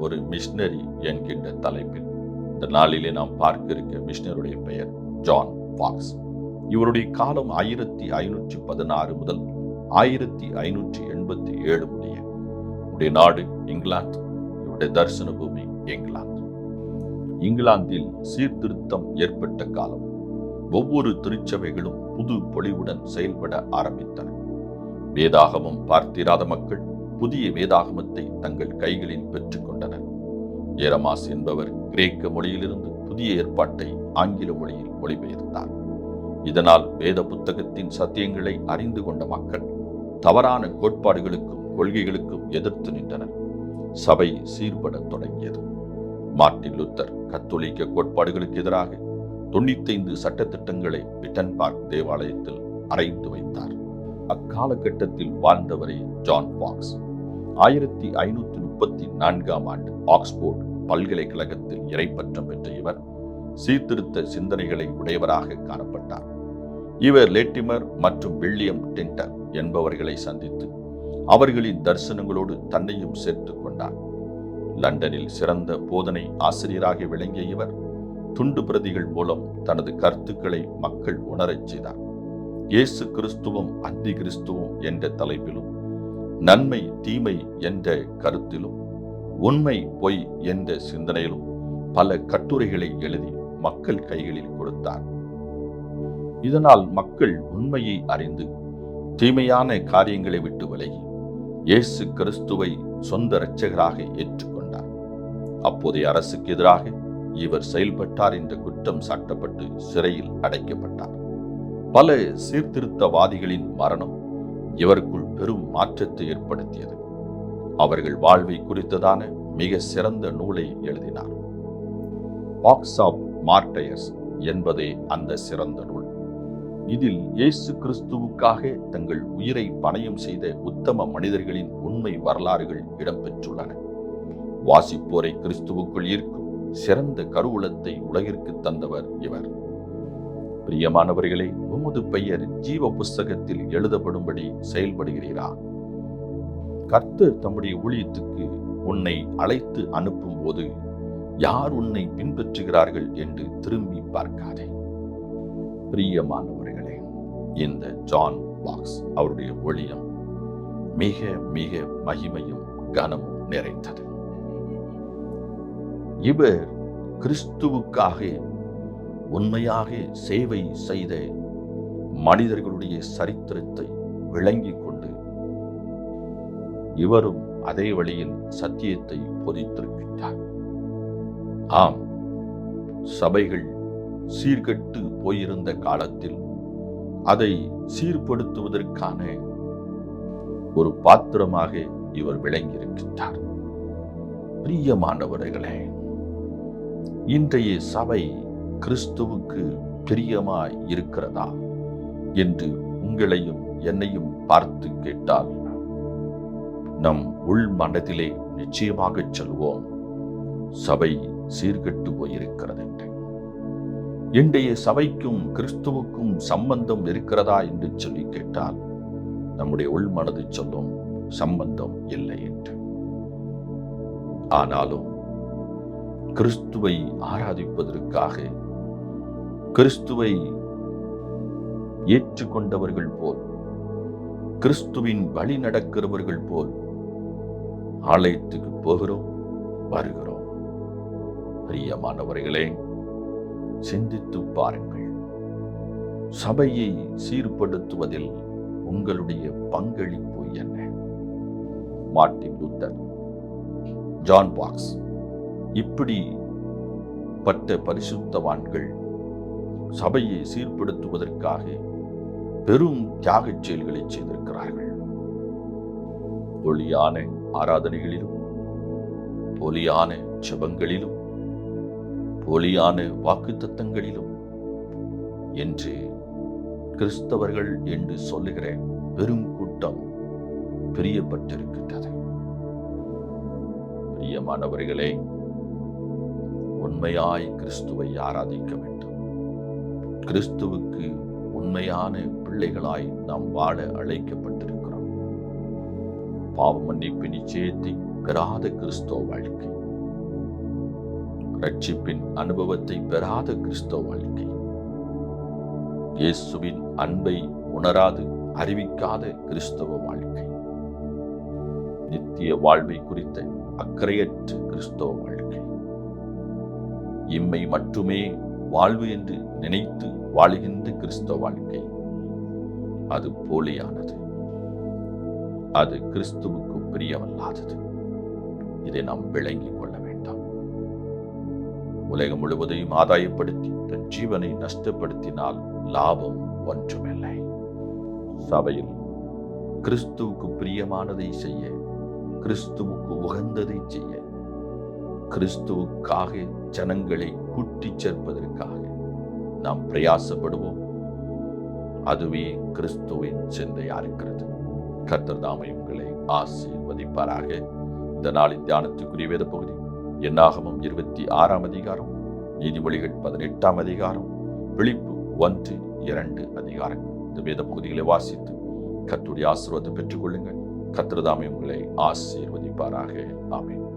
ஒரு மிஷினரி என்கின்ற தலைப்பில் இந்த நாளிலே நாம் பார்க்க இருக்க மிஷினருடைய பெயர் ஜான் பாக்ஸ் இவருடைய காலம் ஆயிரத்தி ஐநூற்றி பதினாறு முதல் ஆயிரத்தி ஐநூற்றி எண்பத்தி ஏழு முடிய. இவருடைய நாடு இங்கிலாந்து இவருடைய தரிசன பூமி இங்கிலாந்து. இங்கிலாந்தில் சீர்திருத்தம் ஏற்பட்ட காலம். ஒவ்வொரு திருச்சபைகளும் புது பொலிவுடன் செயல்பட ஆரம்பித்தன வேதாகமும் பார்த்திராத மக்கள் புதிய வேதாகமத்தை தங்கள் கைகளில் பெற்றுக்கொண்டனர் ஏரமாஸ் என்பவர் கிரேக்க மொழியிலிருந்து புதிய ஏற்பாட்டை ஆங்கில மொழியில் மொழிபெயர்த்தார். இதனால் வேத புத்தகத்தின் சத்தியங்களை அறிந்து கொண்ட மக்கள் தவறான கோட்பாடுகளுக்கும் கொள்கைகளுக்கும் எதிர்த்து நின்றனர். சபை சீர்படத் தொடங்கியது. மார்ட்டின் லுத்தர் கத்தோலிக்க கோட்பாடுகளுக்கு எதிராக தொண்ணூத்தைந்து சட்டத்திட்டங்களை விட்டன்பார்க் தேவாலயத்தில் அறைந்து வைத்தார். அக்காலகட்டத்தில் வாழ்ந்தவரே ஜான் பாக்ஸ். ஆயிரத்தி ஐநூற்றி முப்பத்தி நான்காம் ஆண்டு ஆக்ஸ்போர்ட் பல்கலைக்கழகத்தில் இறைப்பற்றம் பெற்ற இவர் சீர்திருத்த சிந்தனைகளை உடையவராக காணப்பட்டார். இவர் லேட்டிமர் மற்றும் வில்லியம் டென்டர் என்பவர்களை சந்தித்து அவர்களின் தரிசனங்களோடு தன்னையும் சேர்த்து கொண்டார். லண்டனில் சிறந்த போதனை ஆசிரியராக விளங்கிய இவர் துண்டு பிரதிகள் மூலம் தனது கருத்துக்களை மக்கள் உணரச் செய்தார். இயேசு கிறிஸ்துவும் அந்தி கிறிஸ்துவும் என்ற தலைப்பிலும் நன்மை தீமை என்ற கருத்திலும் உண்மை பொய் என்ற சிந்தனையிலும் பல கட்டுரைகளை எழுதி மக்கள் கைகளில் கொடுத்தார். இதனால் மக்கள் உண்மையை அறிந்து தீமையான காரியங்களை விட்டு விலகி இயேசு கிறிஸ்துவை சொந்த இரட்சகராக ஏற்றுக்கொண்டார். அப்போதைய அரசுக்கு எதிராக இவர் செயல்பட்டார் என்ற குற்றம் சாட்டப்பட்டு சிறையில் அடைக்கப்பட்டார். பல சீர்திருத்தவாதிகளின் மரணம் இவருக்குள் பெரும் மாற்றத்தை ஏற்படுத்தியது. அவர்கள் வாழ்வை குறித்ததான மிக சிறந்த நூலை எழுதினார். பாக்ஸ் ஆஃப் மார்டயர்ஸ் என்பதே அந்த சிறந்த நூல். இதில் இயேசு கிறிஸ்துவுக்காக தங்கள் உயிரை பணயம் செய்த உத்தம மனிதர்களின் உண்மை வரலாறுகள் இடம்பெற்றுள்ளன. வாசிப்போரை கிறிஸ்துவுக்குள் ஈர்க்கும் சிறந்த கருவூலத்தை உலகிற்கு தந்தவர் இவர். பிரியமானவர்களே உமது பெயர் ஜீவ புஸ்தகத்தில் எழுதப்படும்படி செயல்படுகிறீரா? கர்த்தர் தம்முடைய ஊழியத்துக்கு உன்னை அழைத்து அனுப்பும் போது யார் உன்னை பின்பற்றுகிறார்கள் என்று திரும்பி பார்க்காதே. பிரியமானவர்களே இந்த ஜான் பாக்ஸ் அவருடைய ஒளியம் மிக மிக மகிமையும் கனமும் நிறைந்தது. இவர் கிறிஸ்துவுக்காக உண்மையாக சேவை செய்த மனிதர்களுடைய சரித்திரத்தை விளங்கிக் கொண்டு இவரும் அதே வழியில் சத்தியத்தை பொதித்திருக்கின்றார். ஆம் சபைகள் சீர்கெட்டு போயிருந்த காலத்தில் அதை சீர்படுத்துவதற்கான ஒரு பாத்திரமாக இவர் விளங்கியிருக்கின்றார். பிரியமானவர்களே இன்றைய சபை கிறிஸ்துவுக்கு பிரியமாய் இருக்கிறதா என்று உங்களையும் என்னையும் பார்த்து கேட்டால் நம் உள் மனதிலே நிச்சயமாக சொல்வோம் சபை சீர்கெட்டு போயிருக்கிறது என்று. இன்றைய சபைக்கும் கிறிஸ்துவுக்கும் சம்பந்தம் இருக்கிறதா என்று சொல்லி கேட்டால் நம்முடைய உள் மனது சொல்லும் சம்பந்தம் இல்லை என்று. ஆனாலும் கிறிஸ்துவை ஆராதிப்பதற்காக கிறிஸ்துவை ஏற்றுக்கொண்டவர்கள் போல் கிறிஸ்துவின் வழி நடக்கிறவர்கள் போல் ஆலயத்துக்கு போகிறோம் வருகிறோம். பிரியமானவர்களே சிந்தித்து பாருங்கள். சபையை சீர்படுத்துவதில் உங்களுடைய பங்களிப்பு என்ன? மார்டின் லூத்தர் ஜான் பாக்ஸ் இப்படி பட்ட பரிசுத்தவான்கள் சபையை சீர்படுத்துவதற்காக பெரும் தியாகச் செயல்களை செய்திருக்கிறார்கள். ஒளியான ஆராதனைகளிலும் போலியான ஜெபங்களிலும் போலியான வாக்குத்தத்தங்களிலும் என்று கிறிஸ்தவர்கள் என்று சொல்லுகிற பெரும் கூட்டம் பிரியப்பட்டிருக்கின்றது. பிரியமானவர்களே உண்மையாய் கிறிஸ்துவை ஆராதிக்க வேண்டும். கிறிஸ்துவுக்கு உண்மையான பிள்ளைகளாய் நாம் வாழ அழைக்கப்பட்டிருக்கிறோம். பாவ மன்னிப்பு நிச்சயத்தை பெறாத கிறிஸ்தவ வாழ்க்கை. ரட்சிப்பின் அனுபவத்தை பெறாத கிறிஸ்தவ வாழ்க்கை. இயேசுவின் அன்பை உணராது அறிவிக்காத கிறிஸ்தவ வாழ்க்கை. நித்திய வாழ்வை குறித்த அக்கறையற்ற கிறிஸ்தவ வாழ்க்கை. இம்மை மட்டுமே வாழ்வு என்று நினைத்து வாழ்கின்ற கிறிஸ்தவ வாழ்க்கை அது போலியானது. அது கிறிஸ்துவுக்கு பிரியமல்லாதது. இதை நாம் விளங்கிக் கொள்ள வேண்டாம். உலகம் முழுவதையும் ஆதாயப்படுத்தி தன் ஜீவனை நஷ்டப்படுத்தினால் லாபம் ஒன்றுமில்லை. சபையில் கிறிஸ்துவுக்கு பிரியமானதை செய்ய கிறிஸ்துவுக்கு உகந்ததை செய்ய கிறிஸ்துவுக்காக ஜனங்களை கூட்டிச் சேர்ப்பதற்காக நாம் பிரயாசப்படுவோம். அதுவே கிறிஸ்துவின் சிந்தையா இருக்கிறது. கர்த்தர்தாமை உங்களை ஆசீர்வதிப்பாராக. இந்த நாளின் தியானத்துக்குரிய வேத பகுதி என்னாகமும் இருபத்தி ஆறாம் அதிகாரம் நீதிமொழிகள் பதினெட்டாம் அதிகாரம் விழிப்பு ஒன்று இரண்டு அதிகாரங்கள். இந்த வேத பகுதிகளை வாசித்து கத்துடைய ஆசீர்வாதம் பெற்றுக்கொள்ளுங்கள். கத்திரதாமை உங்களை ஆசீர்வதிப்பாராக. ஆமேன்.